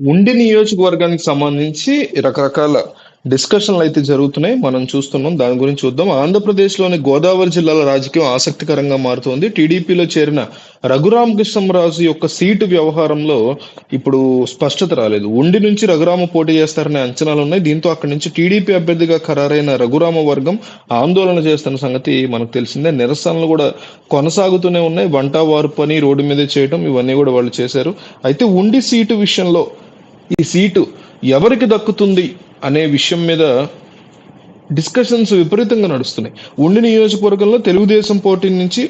ఉండి నియోజకవర్గానికి సంబంధించి రకరకాల డిస్కషన్లు అయితే జరుగుతున్నాయి. మనం చూస్తున్నాం. దాని గురించి చూద్దాం. ఆంధ్రప్రదేశ్లోని గోదావరి జిల్లాల రాజకీయం ఆసక్తికరంగా మారుతోంది. టీడీపీలో చేరిన రఘురామకృష్ణరాజు యొక్క సీటు వ్యవహారంలో ఇప్పుడు స్పష్టత రాలేదు. ఉండి నుంచి రఘురామ పోటీ చేస్తారనే అంచనాలు ఉన్నాయి. దీంతో అక్కడి నుంచి టీడీపీ అభ్యర్థిగా ఖరారైన రఘురామ వర్గం ఆందోళన చేస్తున్న సంగతి మనకు తెలిసిందే. నిరసనలు కూడా కొనసాగుతూనే ఉన్నాయి. వంట వారు పని రోడ్డు మీద చేయడం ఇవన్నీ కూడా వాళ్ళు చేశారు. అయితే ఉండి సీటు విషయంలో ఈ సీటు ఎవరికి దక్కుతుంది అనే విషయం మీద డిస్కషన్స్ విపరీతంగా నడుస్తున్నాయి. ఉండి నియోజకవర్గంలో తెలుగుదేశం పోటీ నుంచి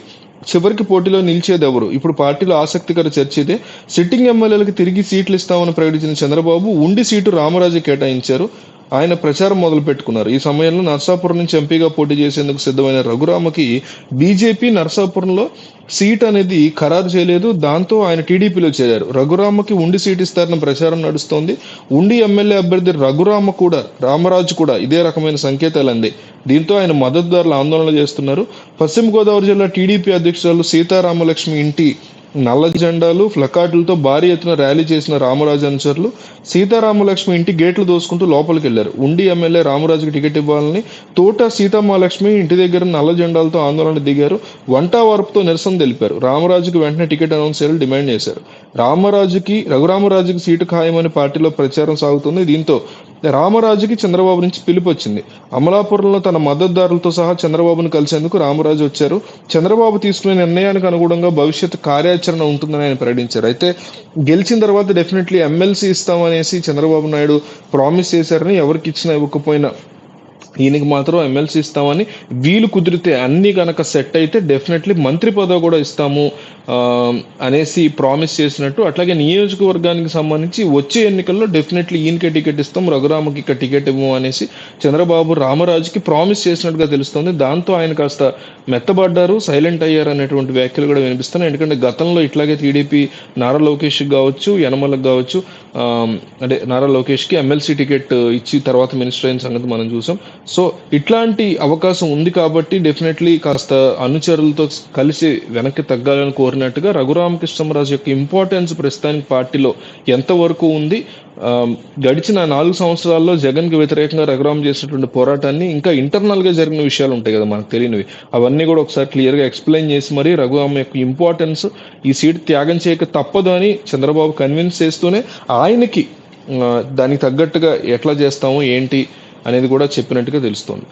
చివరికి పోటీలో నిలిచేది ఎవరు ఇప్పుడు పార్టీలో ఆసక్తికర చర్చ ఇదే. సిట్టింగ్ ఎమ్మెల్యేలకు తిరిగి సీట్లు ఇస్తామని ప్రకటించిన చంద్రబాబు ఉండి సీటు రామరాజు కేటాయించారు. ఆయన ప్రచారం మొదలు పెట్టుకున్నారు ఈ సమయంలో నర్సాపురం నుంచి ఎంపీగా పోటీ చేసేందుకు సిద్ధమైన రఘురామకి బీజేపీ నర్సాపురంలో సీట్ అనేది ఖరారు చేయలేదు. దాంతో ఆయన టీడీపీలో చేరారు. రఘురామకి ఉండి సీట్ ఇస్తారన్న ప్రచారం నడుస్తోంది. ఉండి ఎమ్మెల్యే అభ్యర్థి రఘురామ కూడా రామరాజు కూడా ఇదే రకమైన సంకేతాలు అంది. దీంతో ఆయన మద్దతుదారులు ఆందోళన చేస్తున్నారు. పశ్చిమ గోదావరి జిల్లా టీడీపీ అధ్యక్షురాలు సీతారామలక్ష్మి ఇంటి నల్ల జెండాలు ఫ్లకార్డులతో భారీ ఎత్తున ర్యాలీ చేసిన రామరాజు అనుచరులు సీతారామలక్ష్మి ఇంటి గేట్లు దోసుకుంటూ లోపలికి వెళ్ళారు ఉండి ఎమ్మెల్యే రామరాజుకి టికెట్ ఇవ్వాలని తోట సీతామహాలక్ష్మి ఇంటి దగ్గర నల్ల జెండాలతో ఆందోళన దిగారు. వంట వార్పుతో నిరసన తెలిపారు. రామరాజుకి వెంటనే టికెట్ అనౌన్స్ చేయాలని డిమాండ్ చేశారు. రామరాజుకి రఘురామరాజుకి సీటు ఖాయమని పార్టీలో ప్రచారం సాగుతుంది. దీంతో రామరాజుకి చంద్రబాబు నుంచి పిలుపు వచ్చింది. అమలాపురంలో తన మద్దతుదారులతో సహా చంద్రబాబును కలిసేందుకు రామరాజు వచ్చారు. చంద్రబాబు తీసుకునే నిర్ణయానికి అనుగుణంగా భవిష్యత్ కార్యాచరణ ఉంటుందని ఆయన ప్రకటించారు. అయితే గెలిచిన తర్వాత డెఫినెట్లీ ఎమ్మెల్సీ ఇస్తామనేసి చంద్రబాబు నాయుడు ప్రామిస్ చేశారని ఎవరికి ఇచ్చినా ఇవ్వకపోయినా ఈయనకి మాత్రం ఎమ్మెల్సీ ఇస్తామని వీలు కుదిరితే అన్ని కనుక సెట్ అయితే డెఫినెట్లీ మంత్రి పదవి కూడా ఇస్తాము అనేసి ప్రామిస్ చేసినట్టు. అట్లాగే నియోజకవర్గానికి సంబంధించి వచ్చే ఎన్నికల్లో డెఫినెట్లీ ఈయనకే టికెట్ ఇస్తాం రఘురామకి ఇక టికెట్ ఇవ్వము అనేసి చంద్రబాబు రామరాజుకి ప్రామిస్ చేసినట్టుగా తెలుస్తుంది. దాంతో ఆయన కాస్త మెత్తబడ్డారు సైలెంట్ అయ్యారు అనేటువంటి వ్యాఖ్యలు కూడా వినిపిస్తున్నాయి. ఎందుకంటే గతంలో ఇట్లాగే టీడీపీ నారా లోకేష్ కావచ్చు యనమలకు కావచ్చు Um, అంటే నారా లోకేష్కి ఎమ్మెల్సీ టికెట్ uh, ఇచ్చి తర్వాత మినిస్టర్ అయిన సంగతి మనం చూసాం. సో ఇట్లాంటి అవకాశం ఉంది కాబట్టి డెఫినెట్లీ కాస్త అనుచరులతో కలిసి వెనక్కి తగ్గాలని కోరినట్టుగా రఘురామకృష్ణరాజు యొక్క ఇంపార్టెన్స్ ప్రస్తుతానికి పార్టీలో ఎంతవరకు ఉంది. గడిచిన నాలుగు సంవత్సరాల్లో జగన్కి వ్యతిరేకంగా రఘురామ్ చేసినటువంటి పోరాటాన్ని ఇంకా ఇంటర్నల్గా జరిగిన విషయాలు ఉంటాయి కదా మనకు తెలియనివి. అవన్నీ కూడా ఒకసారి క్లియర్గా ఎక్స్ప్లెయిన్ చేసి మరి రఘురామ్ యొక్క ఇంపార్టెన్స్ ఈ సీట్ త్యాగం చేయక తప్పదు అని చంద్రబాబు కన్విన్స్ చేస్తూనే ఆయనకి దానికి తగ్గట్టుగా ఎట్లా చేస్తాము ఏంటి అనేది కూడా చెప్పినట్టుగా తెలుస్తోంది.